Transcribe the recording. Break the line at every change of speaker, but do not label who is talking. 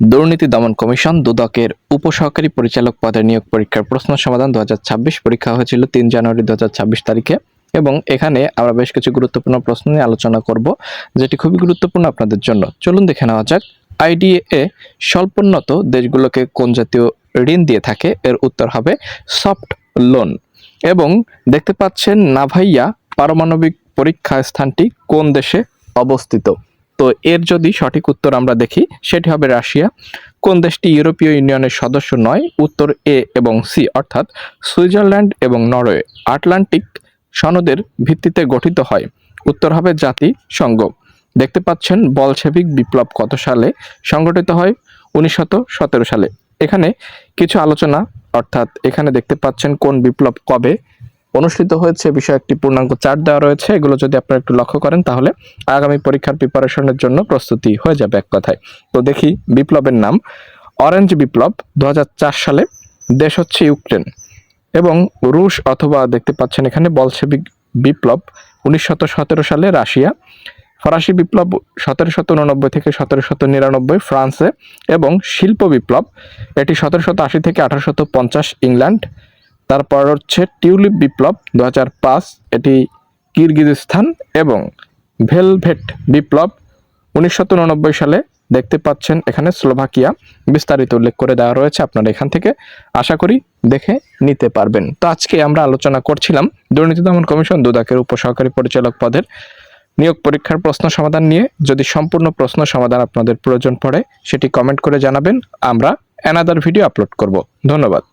দুর্নীতি দমন কমিশন, দুদকের উপসহকারী পরিচালক পদে নিয়োগ পরীক্ষার প্রশ্ন সমাধান দু হাজার ছাব্বিশ পরীক্ষা হয়েছিল তিন জানুয়ারি দু হাজার ছাব্বিশ তারিখে। এবং এখানে আমরা বেশ কিছু গুরুত্বপূর্ণ প্রশ্ন নিয়ে আলোচনা করব, যেটি খুবই গুরুত্বপূর্ণ আপনাদের জন্য। চলুন দেখে নেওয়া যাক। আইডিএ স্বল্পোন্নত দেশগুলোকে কোন জাতীয় ঋণ দিয়ে থাকে? এর উত্তর হবে সফট লোন। এবং দেখতে পাচ্ছেন নাভাইয়া পারমাণবিক পরীক্ষা স্থানটি কোন দেশে অবস্থিত? তো এর যদি সঠিক উত্তর আমরা দেখি, সেটি হবে রাশিয়া। কোন দেশটি ইউরোপীয় ইউনিয়নের সদস্য নয়, উত্তর এ এবং সি, অর্থাৎ সুইজারল্যান্ড এবং নরওয়ে। আটলান্টিক সনদের ভিত্তিতে গঠিত হয়। উত্তর হবে জাতি সংঘ। দেখতে পাচ্ছেন, বলশেভিক বিপ্লব কত সালে সংগঠিত হয়? সতেরো সালে। এখানে কিছু আলোচনা, অর্থাৎ এখানে দেখতে পাচ্ছেন কোন বিপ্লব কবে অনুষ্ঠিত হয়েছে, বিষয়ে একটি পূর্ণাঙ্গ চার্ট দেওয়া রয়েছে। এগুলো যদি আপনারা একটু লক্ষ্য করেন, তাহলে আগামী পরীক্ষার প্রিপারেশনের জন্য প্রস্তুতি হয়ে যাবে এক কথায়। তো দেখি বিপ্লবের নাম। অরেঞ্জ বিপ্লব দু হাজার চার সালে দেশ হচ্ছে ইউক্রেন এবং রুশ অথবা দেখতে পাচ্ছেন এখানে বলশেবিক বিপ্লব উনিশশত সালে রাশিয়া, ফরাসি বিপ্লব উননব্বই থেকে সতেরোশত নিরানব্বই ফ্রান্সে এবং শিল্প বিপ্লব, এটি সতেরোশত আশি থেকে আঠারোশত পঞ্চাশ ইংল্যান্ড তারপর হচ্ছে টিউলিপ বিপ্লব দু এটি কিরগিজস্তান এবং ভেলভেট বিপ্লব উননব্বই সালে দেখতে পাচ্ছেন। এখানে স্লোভাকিয়া বিস্তারিত উল্লেখ করে দেওয়া রয়েছে, আপনারা এখান থেকে আশা করি দেখে নিতে পারবেন। তো আজকে আমরা আলোচনা করছিলাম দুর্নীতি দমন কমিশন দুদকের উপসহকারী পরিচালক পদের নিয়োগ পরীক্ষার প্রশ্ন সমাধান নিয়ে। যদি সম্পূর্ণ প্রশ্ন সমাধান আপনাদের প্রয়োজন পড়ে, সেটি কমেন্ট করে জানাবেন। আমরা অ্যানাদার ভিডিও আপলোড করব। ধন্যবাদ।